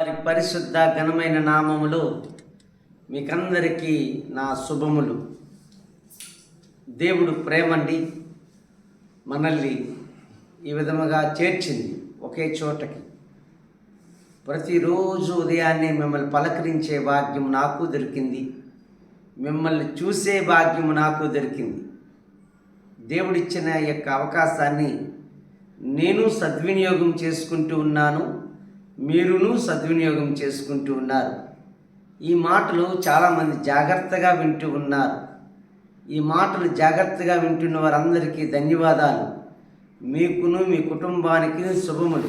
వారి పరిశుద్ధ ఘనమైన నామములు మీకందరికీ నా శుభములు. దేవుడు ప్రేమండి మనల్ని ఈ విధముగా చేర్చింది ఒకే చోటకి. ప్రతిరోజు ఉదయాన్నే మిమ్మల్ని పలకరించే భాగ్యం నాకు దొరికింది మిమ్మల్ని చూసే భాగ్యం నాకు దొరికింది. దేవుడిచ్చిన యొక్క అవకాశాన్ని నేను సద్వినియోగం చేసుకుంటూ ఉన్నాను. మీరును సద్వినియోగం చేసుకుంటూ ఉన్నారు. ఈ మాటలు చాలామంది జాగ్రత్తగా వింటూ ఉన్నారు. ఈ మాటలు జాగ్రత్తగా వింటున్న వారందరికీ ధన్యవాదాలు. మీకును మీ కుటుంబానికి శుభములు.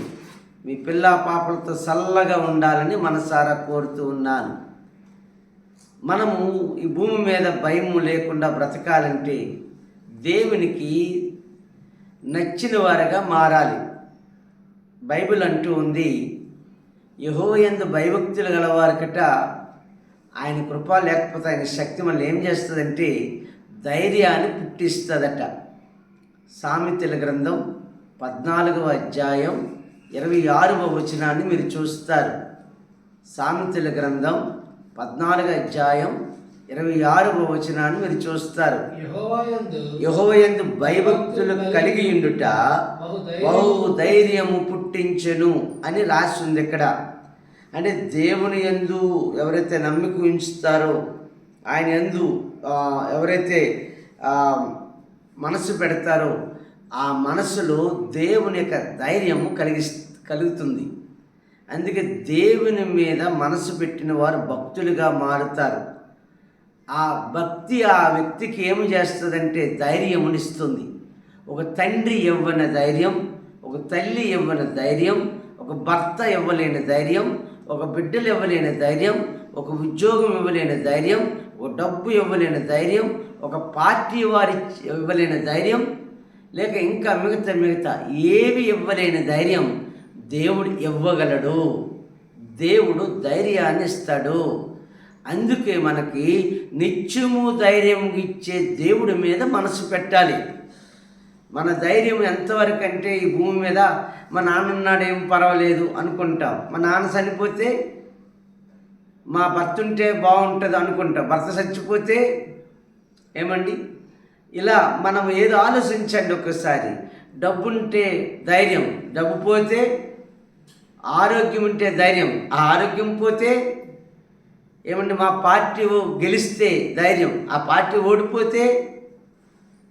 మీ పిల్ల పాపలతో చల్లగా ఉండాలని మనసారా కోరుతూ ఉన్నాను. మనము ఈ భూమి మీద భయము లేకుండా బ్రతకాలంటే దేవునికి నచ్చిన వారిగా మారాలి. బైబిల్ అంటూ ఉంది యహోయందు భయభక్తులు గలవారికట ఆయన కృప లేకపోతే ఆయన శక్తి మనల్ని ఏం చేస్తుందంటే ధైర్యాన్ని పుట్టిస్తుందట. సామెతల గ్రంథం పద్నాలుగవ అధ్యాయం ఇరవై ఆరవ వచనాన్ని మీరు చూస్తారు. సామెతల గ్రంథం పద్నాలుగు అధ్యాయం ఇరవై ఆరవ వచనాన్ని మీరు చూస్తారు. యెహోవాయందు యహోయందు భయభక్తులు కలిగి ఉండుట బహు ధైర్యము పుట్టించెను అని రాసి ఉంది ఇక్కడ. అంటే దేవుని యందు ఎవరైతే నమ్మిక ఉంచుతారో ఆయన యందు ఎవరైతే మనసు పెడతారో ఆ మనసులో దేవుని యొక్క ధైర్యము కలిగి కలుగుతుంది. అందుకే దేవుని మీద మనసు పెట్టిన వారు భక్తులుగా మారుతారు. ఆ భక్తి ఆ వ్యక్తికి ఏమి చేస్తుందంటే ధైర్యమునిస్తుంది. ఒక తండ్రి ఇవ్వని ధైర్యం ఒక తల్లి ఇవ్వని ధైర్యం ఒక భర్త ఇవ్వలేని ధైర్యం ఒక బిడ్డలు ఇవ్వలేని ధైర్యం ఒక ఉద్యోగం ఇవ్వలేని ధైర్యం ఒక డబ్బు ఇవ్వలేని ధైర్యం ఒక పార్టీ వారి ఇవ్వలేని ధైర్యం లేక ఇంకా మిగతా మిగతా ఏవి ఇవ్వలేని ధైర్యం దేవుడు ఇవ్వగలడు. దేవుడు ధైర్యాన్ని ఇస్తాడు. అందుకే మనకి నిత్యము ధైర్యం ఇచ్చే దేవుడి మీద మనసు పెట్టాలి. మన ధైర్యం ఎంతవరకు అంటే ఈ భూమి మీద మా నాన్న ఉన్నాడేం పర్వాలేదు అనుకుంటాం. మా నాన్న చనిపోతే మా భర్త ఉంటే బాగుంటుంది అనుకుంటాం. భర్త చచ్చిపోతే ఏమండి? ఇలా మనం ఏదో ఆలోచించండి ఒకసారి డబ్బుంటే ధైర్యం డబ్బు పోతే ఆరోగ్యం ఉంటే ధైర్యం. ఆ ఆరోగ్యం పోతే ఏమండి? మా పార్టీ గెలిస్తే ధైర్యం. ఆ పార్టీ ఓడిపోతే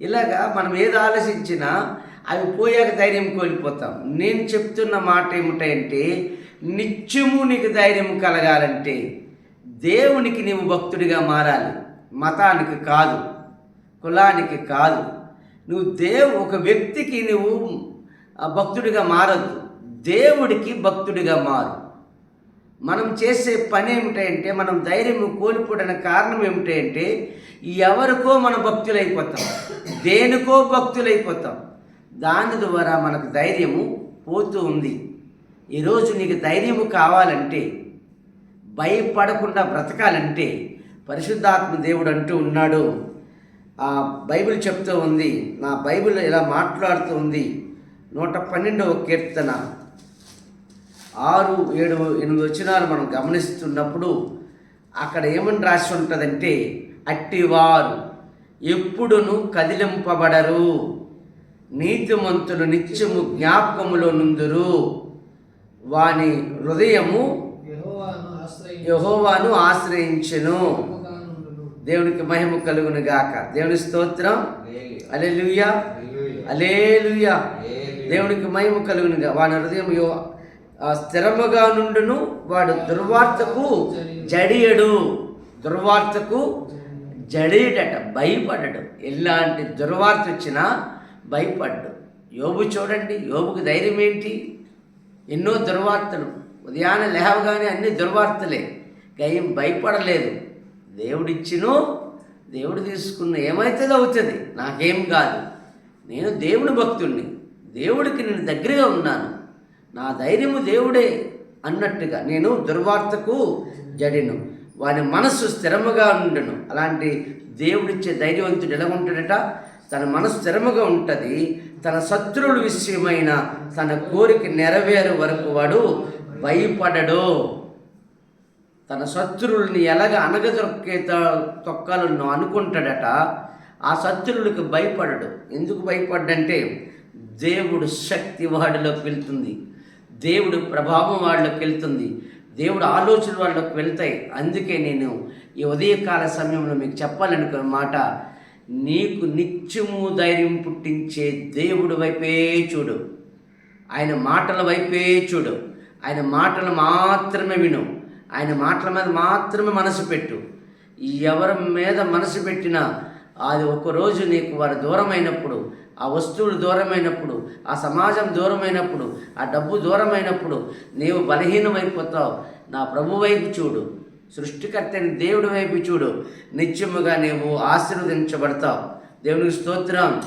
ఇలాగా మనం ఏది ఆలోచించినా అవి పోయాక ధైర్యం కోల్పోతాం. నేను చెప్తున్న మాట ఏమిటంటే నిత్యము నీకు ధైర్యం కలగాలంటే దేవునికి నీవు భక్తుడిగా మారాలి. మతానికి కాదు కులానికి కాదు. నువ్వు దేవు ఒక వ్యక్తికి నువ్వు ఆ, భక్తుడిగా మారద్దు. దేవుడికి భక్తుడిగా మారు. మనం చేసే పని ఏమిటంటే మనం ధైర్యం కోల్పోవడానికి కారణం ఏమిటంటే ఎవరికో మన భక్తులైపోతాం. దేనికో భక్తులైపోతాం. దాని ద్వారా మనకు ధైర్యము పోతూ ఉంది. ఈరోజు నీకు ధైర్యము కావాలంటే భయపడకుండా బ్రతకాలంటే పరిశుద్ధాత్మ దేవుడు అంటూ ఉన్నాడు. ఆ బైబిల్ చెప్తూ ఉంది. నా బైబిల్ ఇలా మాట్లాడుతూ ఉంది. నూట పన్నెండవ కీర్తన. ఆరు ఏడు ఎనిమిది వచ్చినాలు మనం గమనిస్తున్నప్పుడు అక్కడ ఏమని రాసి ఉంటుందంటే అట్టివారు ఎప్పుడును కదిలింపబడరు నీతిమంతులు నిత్యము జ్ఞాపకములో నుందురు. వాని హృదయము యెహోవాను ఆశ్రయించి యహోవాను ఆశ్రయించెను. దేవునికి మహిమ కలుగును గాక. దేవుని స్తోత్రం. అలెలుయ్యా అలేలుయ్యా దేవునికి మహిమ కలుగునుగా వాని హృదయం యో స్థిరముగా నుండును వాడు దుర్వార్తకు జడియడు. దుర్వార్తకు జడియడట భయపడడు. ఎలాంటి దుర్వార్త వచ్చినా భయపడ్డు. యోబు చూడండి యోబుకు ధైర్యం ఏంటి? ఎన్నో దుర్వార్తలు. ఉదయాన్నే లేవగానే అన్ని దుర్వార్తలే. గయం భయపడలేదు. దేవుడిచ్చినో దేవుడు తీసుకున్న ఏమైతే అవుతుంది. నాకేం కాదు. నేను దేవుని భక్తుణ్ణి. దేవుడికి నేను దగ్గరగా ఉన్నాను. నా ధైర్యము దేవుడే అన్నట్టుగా నేను దుర్వార్తకు జడిను. వాని మనస్సు స్థిరముగా ఉండను. అలాంటి దేవుడిచ్చే ధైర్యవంతుడు ఎలా ఉంటాడట? తన మనసు స్థిరముగా ఉంటుంది. తన శత్రువుల విషయమైన తన కోరిక నెరవేరు వరకు వాడు భయపడడు. తన శత్రువుల్ని ఎలాగ అనగదొక్కే తొక్కాలను అనుకుంటాడట. ఆ శత్రువులకు భయపడడు. ఎందుకు భయపడ్డంటే దేవుడు శక్తి వాడిలోకి వెళ్తుంది. దేవుడు ప్రభావం వాళ్ళలోకి వెళ్తుంది. దేవుడు ఆలోచన వాళ్ళకి వెళ్తాయి. అందుకే నేను ఈ ఉదయకాల సమయంలో మీకు చెప్పాలనుకున్న మాట నీకు నిత్యము ధైర్యం పుట్టించే దేవుడు వైపే చూడు. ఆయన మాటల వైపే చూడు. ఆయన మాటలు మాత్రమే విను. ఆయన మాటల మీద మాత్రమే మనసు పెట్టు. ఎవరి మీద మనసు పెట్టినా అది ఒకరోజు నీకు వారు దూరమైనప్పుడు ఆ వస్తువులు దూరమైనప్పుడు ఆ సమాజం దూరమైనప్పుడు ఆ డబ్బు దూరమైనప్పుడు నీవు బలహీనమైపోతావు నా ప్రభు వైపు చూడు. సృష్టికర్తని దేవుడి వైపు చూడు. నిత్యముగా నీవు ఆశీర్వదించబడతావు. దేవునికి స్తోత్రం.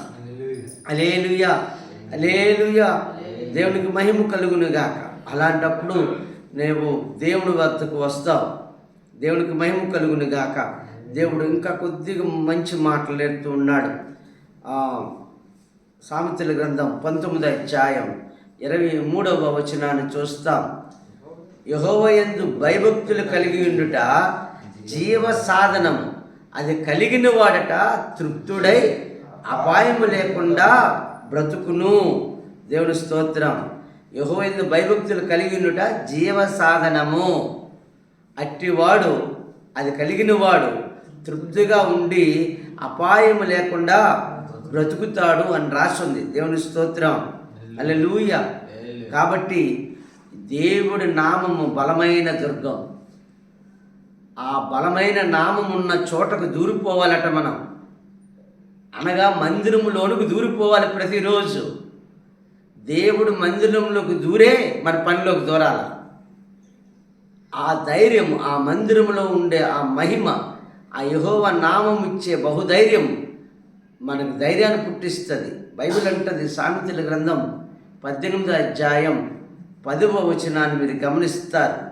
అలేలుయా అలేలుయా దేవునికి మహిమ కలుగునుగాక. అలాంటప్పుడు నీవు దేవుని వద్దకు వస్తావు. దేవునికి మహిమ కలుగునుగాక. దేవుడు ఇంకా కొద్దిగా మంచి మాట్లాడుతూ ఉన్నాడు. సామెతల గ్రంథం పంతొమ్మిది అధ్యాయం ఇరవై మూడవ వచనాన్ని చూస్తాం. యహోవయందు భయభక్తులు కలిగి ఉండుట జీవ సాధనం అది కలిగిన వాడట తృప్తుడై అపాయము లేకుండా బ్రతుకును. దేవుని స్తోత్రం. యహోవయందు భయభక్తులు కలిగి ఉండుట జీవ సాధనము. అట్టివాడు అది కలిగిన వాడు తృప్తిగా ఉండి అపాయము లేకుండా బ్రతుకుతాడు అని రాస్తుంది దేవుని స్తోత్రం. అల్లెలూయ కాబట్టి దేవుడి నామము బలమైన దుర్గం. ఆ బలమైన నామం ఉన్న చోటకు దూరిపోవాలట మనం. అనగా మందిరములోనికి దూరిపోవాలి ప్రతిరోజు. దేవుడు మందిరంలోకి దూరే మన పనిలోకి దూరాలి. ఆ ధైర్యం ఆ మందిరంలో ఉండే ఆ మహిమ ఆ యహోవ నామం ఇచ్చే బహుధైర్యం మనకు ధైర్యాన్ని పుట్టిస్తుంది. బైబిల్ అంటది సామెతల గ్రంథం పద్దెనిమిది అధ్యాయం పదవ వచనాన్ని మీరు గమనిస్తారు.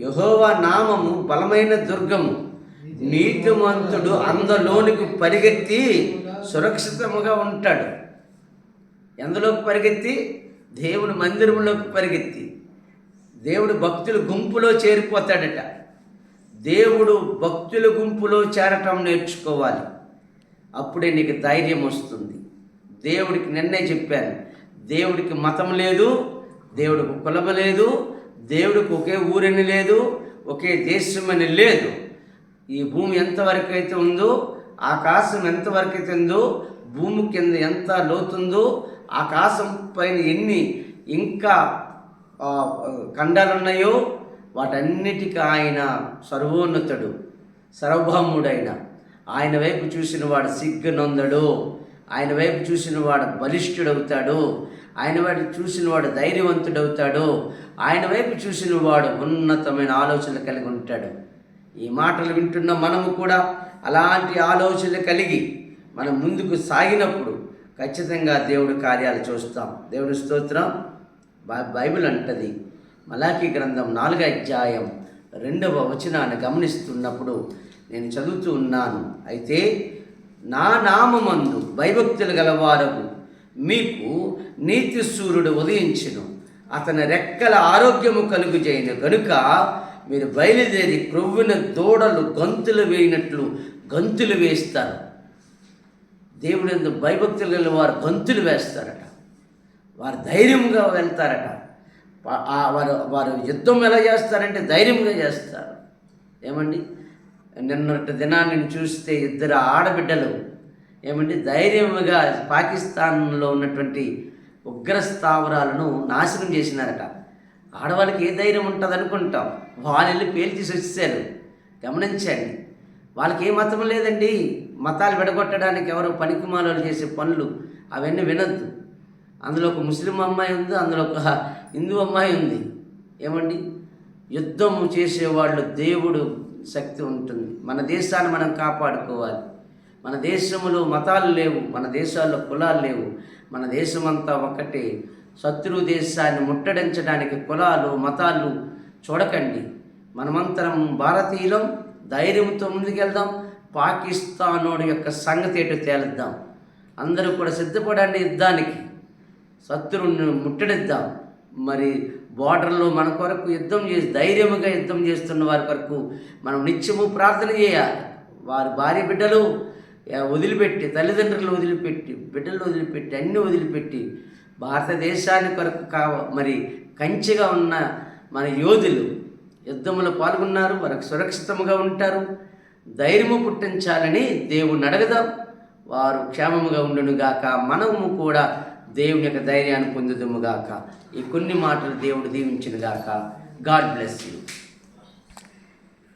యహోవా నామము బలమైన దుర్గము. నీతిమంతుడు అందులోనికి పరిగెత్తి సురక్షితముగా ఉంటాడు. ఎందులోకి పరిగెత్తి? దేవుని మందిరంలోకి పరిగెత్తి. దేవుడు భక్తుల గుంపులో చేరిపోతాడట. దేవుడు భక్తుల గుంపులో చేరటం నేర్చుకోవాలి. అప్పుడే నీకు ధైర్యం వస్తుంది. దేవుడికి నిన్నే చెప్పాను. దేవుడికి మతం లేదు దేవుడికి కులం లేదు దేవుడికి ఒకే ఊరని లేదు ఒకే దేశమని లేదు. ఈ భూమి ఎంతవరకు అయితే ఉందో ఆకాశం ఎంతవరకు అయితే ఉందో భూమి కింద ఎంత లోతుందో ఆకాశం పైన ఎన్ని ఇంకా ఖండాలు ఉన్నాయో వాటన్నిటికీ ఆయన సర్వోన్నతుడు సర్వభౌముడైన. ఆయన వైపు చూసిన వాడు సిగ్గునొందడు. ఆయన వైపు చూసిన వాడు బలిష్ఠుడవుతాడు. ఆయన వైపు చూసిన వాడు ధైర్యవంతుడవుతాడు. ఆయన వైపు చూసిన వాడు ఉన్నతమైన ఆలోచనలు కలిగి ఉంటాడు. ఈ మాటలు వింటున్న మనము కూడా అలాంటి ఆలోచనలు కలిగి మనం ముందుకు సాగినప్పుడు ఖచ్చితంగా దేవుడు కార్యాలు చూస్తాం. దేవుడి స్తోత్రం బై- బైబిల్ అంటది. మలాఖీ గ్రంథం నాలుగో అధ్యాయం రెండవ వచనాన్ని గమనిస్తున్నప్పుడు నేను చదువుతూ ఉన్నాను. అయితే నా నామమందు భయభక్తులు గలవారకు మీకు నీతి సూర్యుడు ఉదయించును. అతని రెక్కల ఆరోగ్యము కలుగు చేయను గనుక మీరు బయలుదేరి క్రొవ్విన దూడలు గంతులు వేయినట్లు గంతులు వేస్తారు. దేవుడు ఎందుకు భయభక్తులు గల వారు గంతులు వేస్తారట. వారు ధైర్యంగా వెళ్తారట. వారు వారు యుద్ధం ఎలా చేస్తారంటే ధైర్యంగా చేస్తారు. ఏమండి? నిన్నటి దినాన్ని చూస్తే ఇద్దరు ఆడబిడ్డలు ఏమండి? ధైర్యంగా పాకిస్తాన్లో ఉన్నటువంటి ఉగ్ర స్థావరాలను నాశనం చేసినారట. ఆడవాళ్ళకి ఏ ధైర్యం ఉంటుంది అనుకుంటాం. వాళ్ళు వెళ్ళి పేల్చేసి వచ్చేసారు గమనించండి. వాళ్ళకి ఏ మతం లేదండి. మతాలు విడగొట్టడానికి ఎవరో పనికిమాలలో చేసే పనులు అవన్నీ వినద్దు. అందులో ఒక ముస్లిం అమ్మాయి ఉంది అందులో ఒక హిందూ అమ్మాయి ఉంది. ఏమండి? యుద్ధం చేసేవాళ్ళు దేవుడు శక్తి ఉంటుంది. మన దేశాన్ని మనం కాపాడుకోవాలి. మన దేశంలో మతాలు లేవు మన దేశాల్లో కులాలు లేవు. మన దేశమంతా ఒకటే. శత్రు దేశాన్ని ముట్టడించడానికి కులాలు మతాలు చూడకండి. మనమంతరం భారతీయులం ధైర్యంతో ముందుకెళ్దాం. పాకిస్తానోడి యొక్క సంగతి ఎటు తేలిద్దాం. అందరూ కూడా సిద్ధపడండి యుద్ధానికి. శత్రువుని ముట్టడిద్దాం. మరి బోర్డర్లో మన కొరకు యుద్ధం చేసి ధైర్యముగా యుద్ధం చేస్తున్న వారి కొరకు మనం నిత్యము ప్రార్థన చేయాలి. వారి భార్య బిడ్డలు వదిలిపెట్టి తల్లిదండ్రులు వదిలిపెట్టి బిడ్డలు వదిలిపెట్టి అన్ని వదిలిపెట్టి భారతదేశాన్ని కొరకు కావ మరి కంచిగా ఉన్న మన యోధులు యుద్ధంలో పాల్గొన్నారు వారికి సురక్షితంగా ఉంటారు. ధైర్యము పుట్టించాలని దేవుణ్ణి అడగదాం. వారు క్షేమముగా ఉండునుగాక మనము కూడా దేవుని యొక్క ధైర్యాన్ని పొందుదుముగాక. ఈ కొన్ని మాటలు దేవుడు దీవించినగాక. God bless you